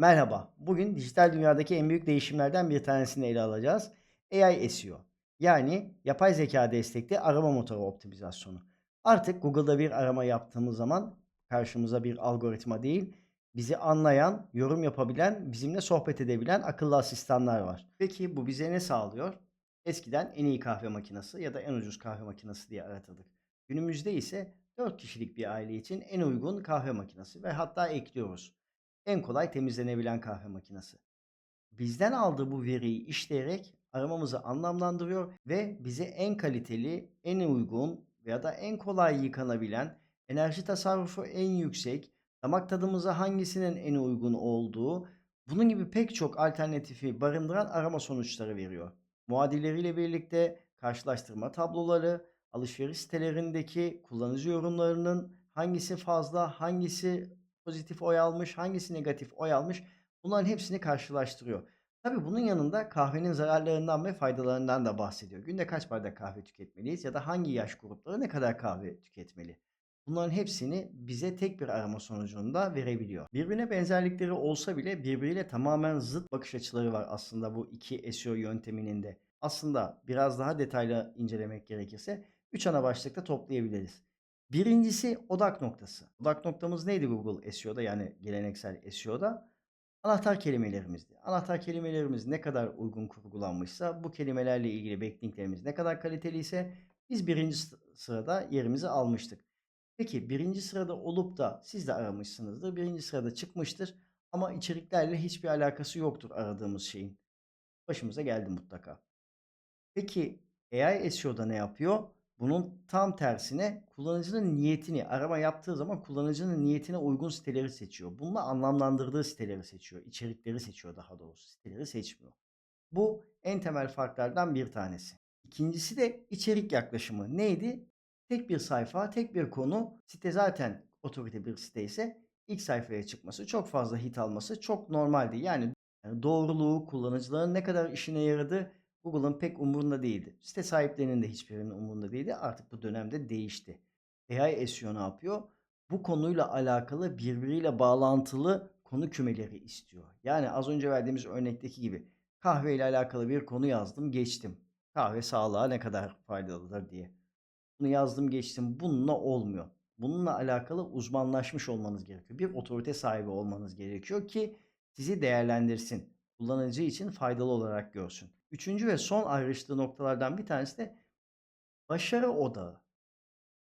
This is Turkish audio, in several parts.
Merhaba. Bugün dijital dünyadaki en büyük değişimlerden bir tanesini ele alacağız. AI SEO. Yani yapay zeka destekli arama motoru optimizasyonu. Artık Google'da bir arama yaptığımız zaman karşımıza bir algoritma değil, bizi anlayan, yorum yapabilen, bizimle sohbet edebilen akıllı asistanlar var. Peki bu bize ne sağlıyor? Eskiden en iyi kahve makinesi ya da en ucuz kahve makinesi diye aratırdık. Günümüzde ise 4 kişilik bir aile için en uygun kahve makinesi ve hatta ekliyoruz. En kolay temizlenebilen kahve makinesi. Bizden aldığı bu veriyi işleyerek aramamızı anlamlandırıyor ve bize en kaliteli, en uygun veya da en kolay yıkanabilen, enerji tasarrufu en yüksek, damak tadımıza hangisinin en uygun olduğu, bunun gibi pek çok alternatifi barındıran arama sonuçları veriyor. Muadilleriyle birlikte karşılaştırma tabloları, alışveriş sitelerindeki kullanıcı yorumlarının hangisi fazla, hangisi pozitif oy almış, hangisi negatif oy almış bunların hepsini karşılaştırıyor. Tabii bunun yanında kahvenin zararlarından ve faydalarından da bahsediyor. Günde kaç bardak kahve tüketmeliyiz ya da hangi yaş grupları ne kadar kahve tüketmeli? Bunların hepsini bize tek bir arama sonucunda verebiliyor. Birbirine benzerlikleri olsa bile birbiriyle tamamen zıt bakış açıları var aslında bu iki SEO yönteminin de. Aslında biraz daha detaylı incelemek gerekirse 3 ana başlıkta toplayabiliriz. Birincisi odak noktası. Odak noktamız neydi Google SEO'da yani geleneksel SEO'da? Anahtar kelimelerimizdi. Anahtar kelimelerimiz ne kadar uygun kurgulanmışsa, bu kelimelerle ilgili backlinklerimiz ne kadar kaliteliyse biz birinci sı- sırada yerimizi almıştık. Peki birinci sırada olup da siz de aramışsınızdır. Birinci sırada çıkmıştır ama içeriklerle hiçbir alakası yoktur aradığımız şeyin. Başımıza geldi mutlaka. Peki AI SEO'da ne yapıyor? Bunun tam tersine kullanıcının niyetini arama yaptığı zaman kullanıcının niyetine uygun siteleri seçiyor. Bununla anlamlandırdığı siteleri seçiyor. içerikleri seçiyor daha doğrusu. Siteleri seçmiyor. Bu en temel farklardan bir tanesi. İkincisi de içerik yaklaşımı. Neydi? Tek bir sayfa, tek bir konu. Site zaten otorite bir site ise ilk sayfaya çıkması, çok fazla hit alması çok normaldi. Yani doğruluğu, kullanıcıların ne kadar işine yaradı Google'ın pek umurunda değildi. Site sahiplerinin de hiçbirinin umurunda değildi. Artık bu dönemde değişti. AI SEO ne yapıyor? Bu konuyla alakalı birbiriyle bağlantılı konu kümeleri istiyor. Yani az önce verdiğimiz örnekteki gibi kahve ile alakalı bir konu yazdım, geçtim. Kahve sağlığa ne kadar faydalıdır diye. Bunu yazdım, geçtim. Bununla olmuyor. Bununla alakalı uzmanlaşmış olmanız gerekiyor. Bir otorite sahibi olmanız gerekiyor ki sizi değerlendirsin. Kullanıcı için faydalı olarak görsün. Üçüncü ve son ayrıştığı noktalardan bir tanesi de başarı odağı.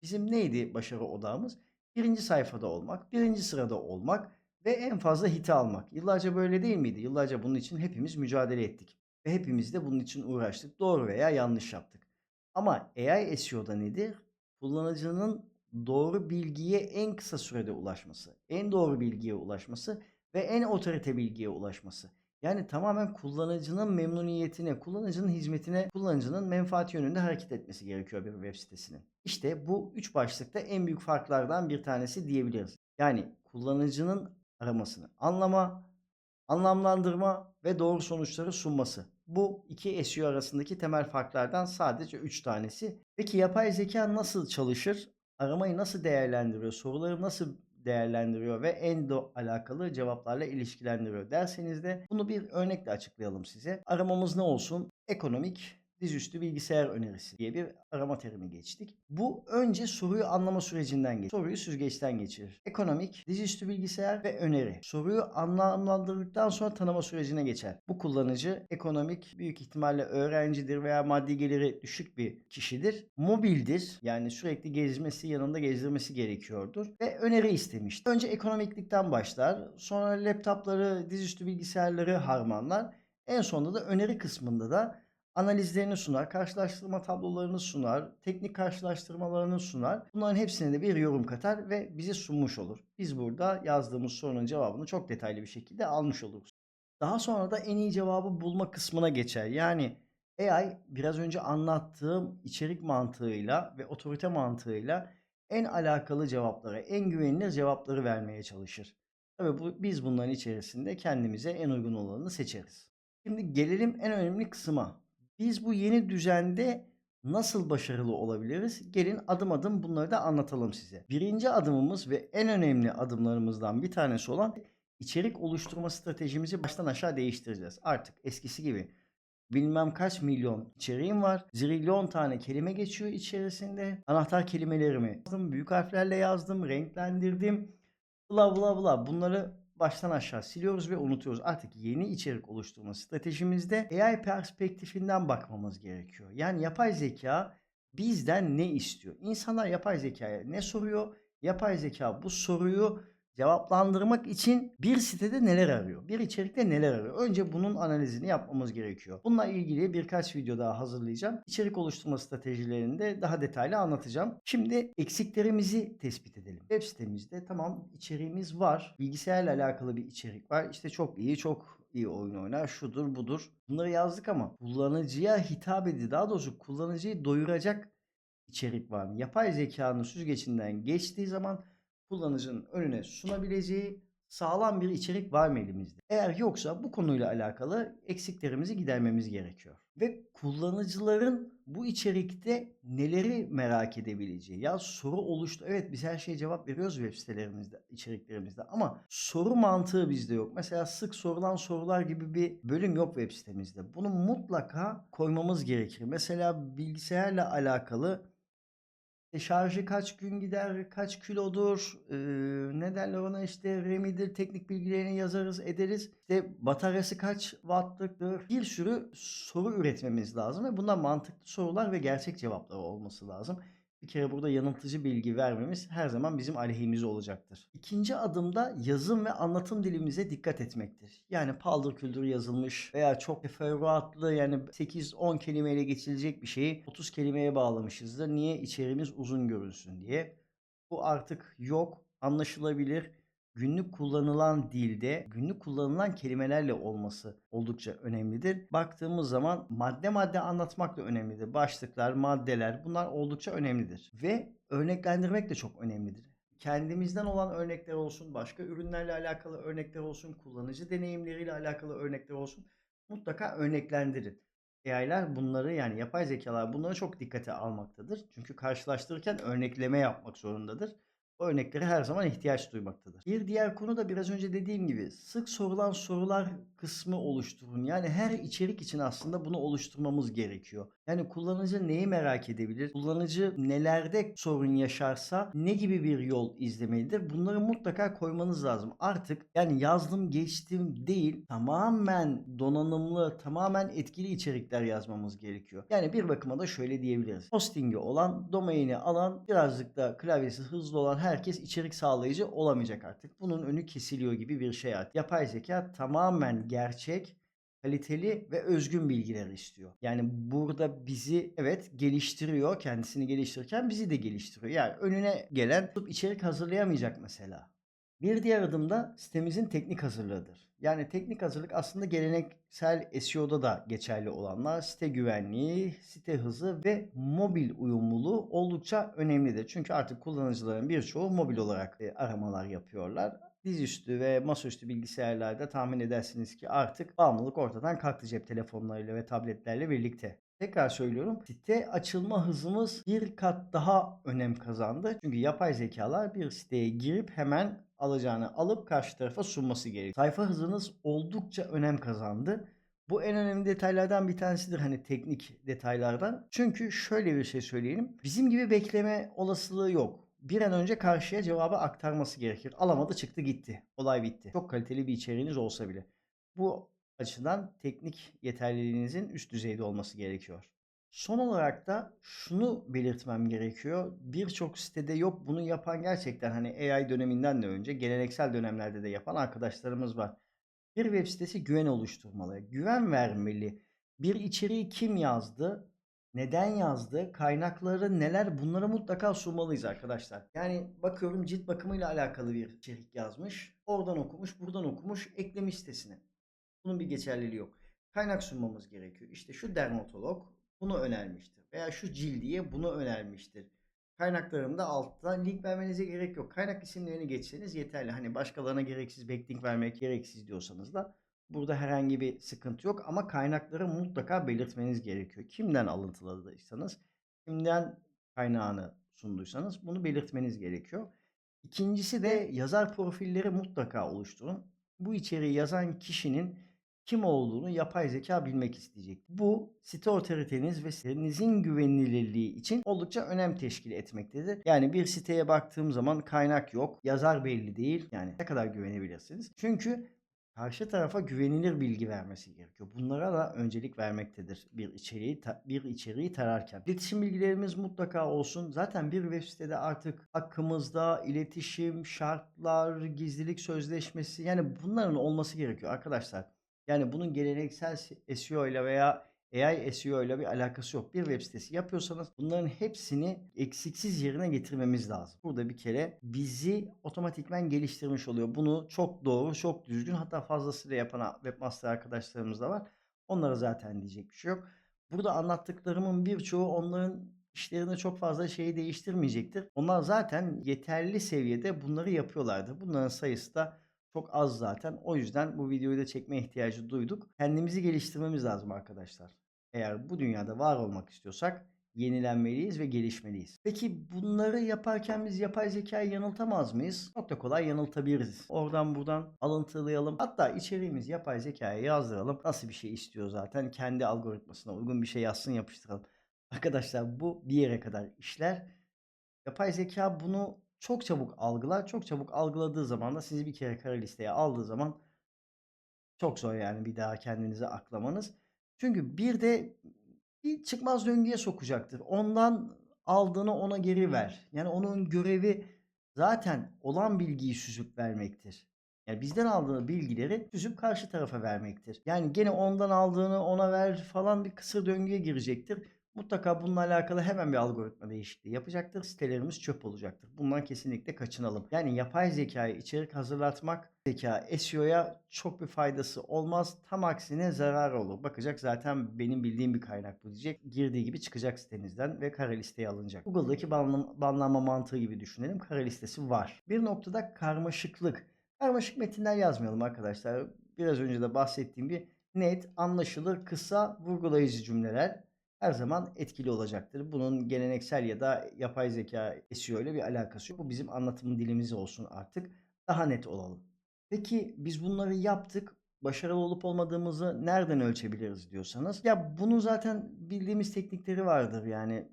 Bizim neydi başarı odağımız? Birinci sayfada olmak, birinci sırada olmak ve en fazla hiti almak. Yıllarca böyle değil miydi? Yıllarca bunun için hepimiz mücadele ettik. Ve hepimiz de bunun için uğraştık. Doğru veya yanlış yaptık. Ama AI SEO'da nedir? Kullanıcının doğru bilgiye en kısa sürede ulaşması, en doğru bilgiye ulaşması ve en otorite bilgiye ulaşması. Yani tamamen kullanıcının memnuniyetine, kullanıcının hizmetine, kullanıcının menfaati yönünde hareket etmesi gerekiyor bir web sitesinin. İşte bu üç başlıkta en büyük farklardan bir tanesi diyebiliriz. Yani kullanıcının aramasını anlama, anlamlandırma ve doğru sonuçları sunması. Bu iki SEO arasındaki temel farklardan sadece 3 tanesi. Peki yapay zeka nasıl çalışır? Aramayı nasıl değerlendiriyor? Soruları nasıl değerlendiriyor ve en do alakalı cevaplarla ilişkilendiriyor derseniz de bunu bir örnekle açıklayalım size. Aramamız ne olsun? Ekonomik dizüstü bilgisayar önerisi diye bir arama terimi geçtik. Bu önce soruyu anlama sürecinden geçiyor. Soruyu süzgeçten geçirir. Ekonomik, dizüstü bilgisayar ve öneri. Soruyu anlamlandırdıktan sonra tanıma sürecine geçer. Bu kullanıcı ekonomik büyük ihtimalle öğrencidir veya maddi geliri düşük bir kişidir. Mobildir. Yani sürekli gezmesi, yanında gezdirmesi gerekiyordur. Ve öneri istemiştir. Önce ekonomiklikten başlar. Sonra laptopları, dizüstü bilgisayarları harmanlar. En sonunda da öneri kısmında da analizlerini sunar, karşılaştırma tablolarını sunar, teknik karşılaştırmalarını sunar. Bunların hepsine de bir yorum katar ve bize sunmuş olur. Biz burada yazdığımız sorunun cevabını çok detaylı bir şekilde almış oluruz. Daha sonra da en iyi cevabı bulma kısmına geçer. Yani AI biraz önce anlattığım içerik mantığıyla ve otorite mantığıyla en alakalı cevapları, en güvenilir cevapları vermeye çalışır. Tabii bu, biz bunların içerisinde kendimize en uygun olanını seçeriz. Şimdi gelelim en önemli kısma. Biz bu yeni düzende nasıl başarılı olabiliriz? Gelin adım adım bunları da anlatalım size. Birinci adımımız ve en önemli adımlarımızdan bir tanesi olan içerik oluşturma stratejimizi baştan aşağı değiştireceğiz. Artık eskisi gibi bilmem kaç milyon içeriğim var. Zilyon tane kelime geçiyor içerisinde. Anahtar kelimelerimi yazdım, büyük harflerle yazdım, renklendirdim. Bla bla bla. Bunları baştan aşağı siliyoruz ve unutuyoruz. Artık yeni içerik oluşturma stratejimizde AI perspektifinden bakmamız gerekiyor. Yani yapay zeka bizden ne istiyor? İnsanlar yapay zekaya ne soruyor? Yapay zeka bu soruyu cevaplandırmak için bir sitede neler arıyor? Bir içerikte neler arıyor? Önce bunun analizini yapmamız gerekiyor. Bununla ilgili birkaç video daha hazırlayacağım. İçerik oluşturma stratejilerini de daha detaylı anlatacağım. Şimdi eksiklerimizi tespit edelim. Web sitemizde tamam içeriğimiz var. Bilgisayarla alakalı bir içerik var. İşte çok iyi, çok iyi oyun oynar, şudur budur. Bunları yazdık ama kullanıcıya hitap edici, daha doğrusu kullanıcıyı doyuracak içerik var? Yapay zekanın süzgecinden geçtiği zaman kullanıcının önüne sunabileceği sağlam bir içerik var mı elimizde? Eğer yoksa bu konuyla alakalı eksiklerimizi gidermemiz gerekiyor. Ve kullanıcıların bu içerikte neleri merak edebileceği. Ya soru oluştu. Evet biz her şeye cevap veriyoruz web sitelerimizde, içeriklerimizde ama soru mantığı bizde yok. Mesela sık sorulan sorular gibi bir bölüm yok web sitemizde. Bunu mutlaka koymamız gerekir. Mesela bilgisayarla alakalı e, şarjı kaç gün gider, kaç kilodur, eee, ne derler ona işte RAM'idir, teknik bilgilerini yazarız, ederiz. İşte bataryası kaç wattlıktır. Bir sürü soru üretmemiz lazım ve bunlar mantıklı sorular ve gerçek cevapları olması lazım. Bir kere burada yanıltıcı bilgi vermemiz her zaman bizim aleyhimize olacaktır. İkinci adımda yazım ve anlatım dilimize dikkat etmektir. Yani paldır küldür yazılmış veya çok teferruatlı yani 8-10 kelimeyle geçilecek bir şeyi 30 kelimeye bağlamışızdır. Niye? İçeriğimiz uzun görünsün diye. Bu artık yok. Anlaşılabilir. Günlük kullanılan dilde, günlük kullanılan kelimelerle olması oldukça önemlidir. Baktığımız zaman madde madde anlatmak da önemlidir. Başlıklar, maddeler bunlar oldukça önemlidir. Ve örneklendirmek de çok önemlidir. Kendimizden olan örnekler olsun, başka ürünlerle alakalı örnekler olsun, kullanıcı deneyimleriyle alakalı örnekler olsun. Mutlaka örneklendirin. AI'lar bunları yani yapay zekalar bunları çok dikkate almaktadır. Çünkü karşılaştırırken örnekleme yapmak zorundadır. O örneklere her zaman ihtiyaç duymaktadır. Bir diğer konu da biraz önce dediğim gibi sık sorulan sorular kısmı oluşturun. Yani her içerik için aslında bunu oluşturmamız gerekiyor. Yani kullanıcı neyi merak edebilir? Kullanıcı nelerde sorun yaşarsa ne gibi bir yol izlemelidir? Bunları mutlaka koymanız lazım. Artık yani yazdım geçtim değil tamamen donanımlı, tamamen etkili içerikler yazmamız gerekiyor. Yani bir bakıma da şöyle diyebiliriz. Hostingi olan, domaini alan, birazcık da klavyesi hızlı olan herkes içerik sağlayıcı olamayacak artık. Bunun önü kesiliyor gibi bir şey artık. Yapay zeka tamamen gerçek, kaliteli ve özgün bilgiler istiyor. Yani burada bizi evet geliştiriyor, kendisini geliştirirken bizi de geliştiriyor. Yani önüne gelen içerik hazırlayamayacak mesela. Bir diğer adım da sitemizin teknik hazırlığıdır. Yani teknik hazırlık aslında geleneksel SEO'da da geçerli olanlar site güvenliği, site hızı ve mobil uyumluluğu oldukça önemlidir. Çünkü artık kullanıcıların birçoğu mobil olarak e, aramalar yapıyorlar. Dizüstü ve masaüstü bilgisayarlarda tahmin edersiniz ki artık bağımlılık ortadan kalktı cep telefonlarıyla ve tabletlerle birlikte. Tekrar söylüyorum site açılma hızımız bir kat daha önem kazandı. Çünkü yapay zekalar bir siteye girip hemen alacağını alıp karşı tarafa sunması gerekiyor. Sayfa hızınız oldukça önem kazandı. Bu en önemli detaylardan bir tanesidir hani teknik detaylardan. Çünkü şöyle bir şey söyleyelim. Bizim gibi bekleme olasılığı yok. Bir an önce karşıya cevabı aktarması gerekir. Alamadı çıktı gitti. Olay bitti. Çok kaliteli bir içeriğiniz olsa bile. Bu açıdan teknik yeterliliğinizin üst düzeyde olması gerekiyor. Son olarak da şunu belirtmem gerekiyor. Birçok sitede yok bunu yapan gerçekten hani AI döneminden de önce geleneksel dönemlerde de yapan arkadaşlarımız var. Bir web sitesi güven oluşturmalı, güven vermeli. Bir içeriği kim yazdı, neden yazdı, kaynakları neler bunları mutlaka sunmalıyız arkadaşlar. Yani bakıyorum cilt bakımıyla alakalı bir içerik yazmış. Oradan okumuş, buradan okumuş, eklemiş sitesine. Bunun bir geçerliliği yok. Kaynak sunmamız gerekiyor. İşte şu dermatolog bunu önermiştir. Veya şu cildiye bunu önermiştir. Kaynaklarımda altta link vermenize gerek yok. Kaynak isimlerini geçseniz yeterli. Hani başkalarına gereksiz backlink vermek gereksiz diyorsanız da burada herhangi bir sıkıntı yok. Ama kaynakları mutlaka belirtmeniz gerekiyor. Kimden alıntıladıysanız, kimden kaynağını sunduysanız bunu belirtmeniz gerekiyor. İkincisi de yazar profilleri mutlaka oluşturun. bu içeriği yazan kişinin kim olduğunu yapay zeka bilmek isteyecek. Bu site otoriteniz ve sitenizin güvenilirliği için oldukça önem teşkil etmektedir. Yani bir siteye baktığım zaman kaynak yok, yazar belli değil. Yani ne kadar güvenebilirsiniz? Çünkü karşı tarafa güvenilir bilgi vermesi gerekiyor. Bunlara da öncelik vermektedir bir içeriği bir içeriği tararken. İletişim bilgilerimiz mutlaka olsun. Zaten bir web sitede artık hakkımızda iletişim, şartlar, gizlilik sözleşmesi yani bunların olması gerekiyor arkadaşlar. Yani bunun geleneksel SEO ile veya AI SEO ile bir alakası yok. Bir web sitesi yapıyorsanız bunların hepsini eksiksiz yerine getirmemiz lazım. Burada bir kere bizi otomatikmen geliştirmiş oluyor. Bunu çok doğru, çok düzgün hatta fazlasıyla yapan webmaster arkadaşlarımız da var. Onlara zaten diyecek bir şey yok. Burada anlattıklarımın birçoğu onların işlerinde çok fazla şeyi değiştirmeyecektir. Onlar zaten yeterli seviyede bunları yapıyorlardı. Bunların sayısı da çok az zaten. O yüzden bu videoyu da çekme ihtiyacı duyduk. Kendimizi geliştirmemiz lazım arkadaşlar. Eğer bu dünyada var olmak istiyorsak yenilenmeliyiz ve gelişmeliyiz. Peki bunları yaparken biz yapay zekayı yanıltamaz mıyız? Çok da kolay yanıltabiliriz. Oradan buradan alıntılayalım. Hatta içeriğimiz yapay zekaya yazdıralım. Nasıl bir şey istiyor zaten? Kendi algoritmasına uygun bir şey yazsın yapıştıralım. Arkadaşlar bu bir yere kadar işler. Yapay zeka bunu çok çabuk algılar. Çok çabuk algıladığı zaman da sizi bir kere kara listeye aldığı zaman çok zor yani bir daha kendinize aklamanız. Çünkü bir de bir çıkmaz döngüye sokacaktır. Ondan aldığını ona geri ver. Yani onun görevi zaten olan bilgiyi süzüp vermektir. Yani bizden aldığı bilgileri süzüp karşı tarafa vermektir. Yani gene ondan aldığını ona ver falan bir kısır döngüye girecektir. Mutlaka bununla alakalı hemen bir algoritma değişikliği yapacaktır. Sitelerimiz çöp olacaktır. Bundan kesinlikle kaçınalım. Yani yapay zekayı içerik hazırlatmak zeka SEO'ya çok bir faydası olmaz. Tam aksine zarar olur. Bakacak zaten benim bildiğim bir kaynak bu diyecek. Girdiği gibi çıkacak sitenizden ve kara listeye alınacak. Google'daki banlama, banlanma mantığı gibi düşünelim. Kara listesi var. Bir noktada karmaşıklık. Karmaşık metinler yazmayalım arkadaşlar. Biraz önce de bahsettiğim bir net, anlaşılır, kısa, vurgulayıcı cümleler her zaman etkili olacaktır. Bunun geleneksel ya da yapay zeka SEO ile bir alakası yok. Bu bizim anlatım dilimiz olsun artık. Daha net olalım. Peki biz bunları yaptık. Başarılı olup olmadığımızı nereden ölçebiliriz diyorsanız. Ya bunun zaten bildiğimiz teknikleri vardır. Yani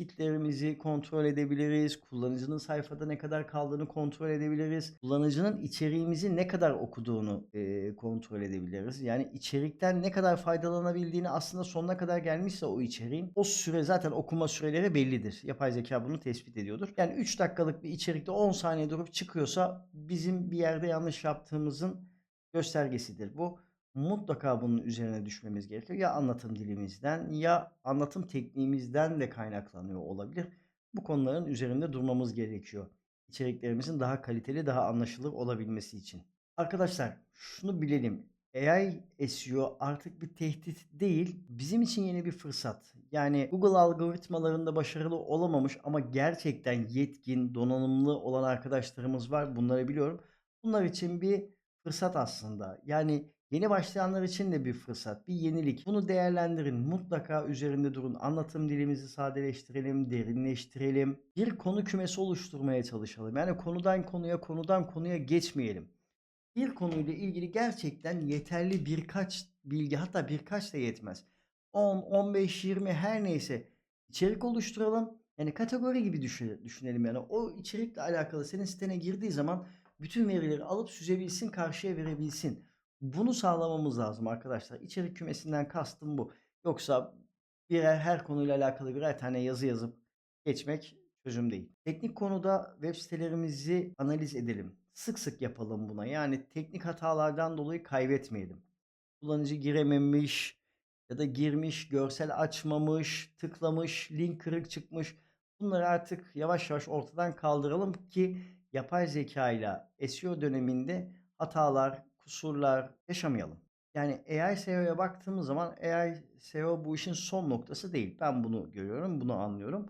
hitlerimizi kontrol edebiliriz. Kullanıcının sayfada ne kadar kaldığını kontrol edebiliriz. Kullanıcının içeriğimizi ne kadar okuduğunu e, kontrol edebiliriz. Yani içerikten ne kadar faydalanabildiğini aslında sonuna kadar gelmişse o içeriğin o süre zaten okuma süreleri bellidir. Yapay zeka bunu tespit ediyordur. Yani 3 dakikalık bir içerikte 10 saniye durup çıkıyorsa bizim bir yerde yanlış yaptığımızın göstergesidir bu mutlaka bunun üzerine düşmemiz gerekiyor. Ya anlatım dilimizden ya anlatım tekniğimizden de kaynaklanıyor olabilir. Bu konuların üzerinde durmamız gerekiyor. İçeriklerimizin daha kaliteli, daha anlaşılır olabilmesi için. Arkadaşlar şunu bilelim. AI SEO artık bir tehdit değil, bizim için yeni bir fırsat. Yani Google algoritmalarında başarılı olamamış ama gerçekten yetkin, donanımlı olan arkadaşlarımız var. Bunları biliyorum. Bunlar için bir fırsat aslında. Yani Yeni başlayanlar için de bir fırsat, bir yenilik. Bunu değerlendirin. Mutlaka üzerinde durun. Anlatım dilimizi sadeleştirelim, derinleştirelim. Bir konu kümesi oluşturmaya çalışalım. Yani konudan konuya, konudan konuya geçmeyelim. Bir konuyla ilgili gerçekten yeterli birkaç bilgi, hatta birkaç da yetmez. 10, 15, 20 her neyse içerik oluşturalım. Yani kategori gibi düşünelim yani. O içerikle alakalı senin sitene girdiği zaman bütün verileri alıp süzebilsin, karşıya verebilsin. Bunu sağlamamız lazım arkadaşlar. İçerik kümesinden kastım bu. Yoksa birer her konuyla alakalı birer tane yazı yazıp geçmek çözüm değil. Teknik konuda web sitelerimizi analiz edelim. Sık sık yapalım buna. Yani teknik hatalardan dolayı kaybetmeyelim. Kullanıcı girememiş ya da girmiş, görsel açmamış, tıklamış, link kırık çıkmış. Bunları artık yavaş yavaş ortadan kaldıralım ki yapay zeka ile SEO döneminde hatalar, kusurlar yaşamayalım. Yani AI SEO'ya baktığımız zaman AI SEO bu işin son noktası değil. Ben bunu görüyorum, bunu anlıyorum.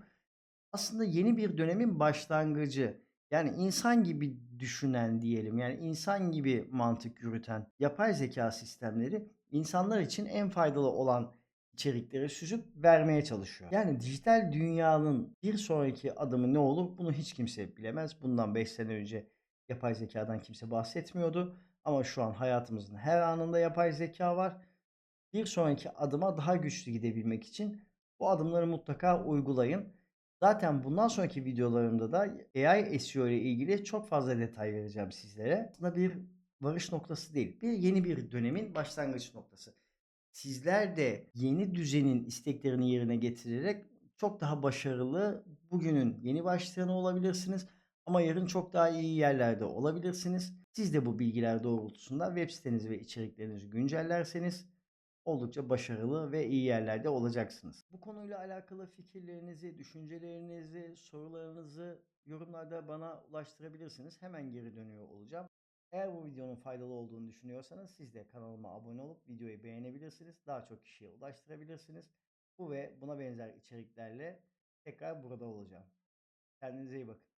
Aslında yeni bir dönemin başlangıcı. Yani insan gibi düşünen diyelim. Yani insan gibi mantık yürüten yapay zeka sistemleri insanlar için en faydalı olan içerikleri süzüp vermeye çalışıyor. Yani dijital dünyanın bir sonraki adımı ne olur bunu hiç kimse bilemez. Bundan 5 sene önce yapay zekadan kimse bahsetmiyordu. Ama şu an hayatımızın her anında yapay zeka var. Bir sonraki adıma daha güçlü gidebilmek için bu adımları mutlaka uygulayın. Zaten bundan sonraki videolarımda da AI SEO ile ilgili çok fazla detay vereceğim sizlere. Aslında bir varış noktası değil. Bir yeni bir dönemin başlangıç noktası. Sizler de yeni düzenin isteklerini yerine getirerek çok daha başarılı bugünün yeni başlayanı olabilirsiniz. Ama yarın çok daha iyi yerlerde olabilirsiniz. Siz de bu bilgiler doğrultusunda web sitenizi ve içeriklerinizi güncellerseniz oldukça başarılı ve iyi yerlerde olacaksınız. Bu konuyla alakalı fikirlerinizi, düşüncelerinizi, sorularınızı yorumlarda bana ulaştırabilirsiniz. Hemen geri dönüyor olacağım. Eğer bu videonun faydalı olduğunu düşünüyorsanız siz de kanalıma abone olup videoyu beğenebilirsiniz. Daha çok kişiye ulaştırabilirsiniz. Bu ve buna benzer içeriklerle tekrar burada olacağım. Kendinize iyi bakın.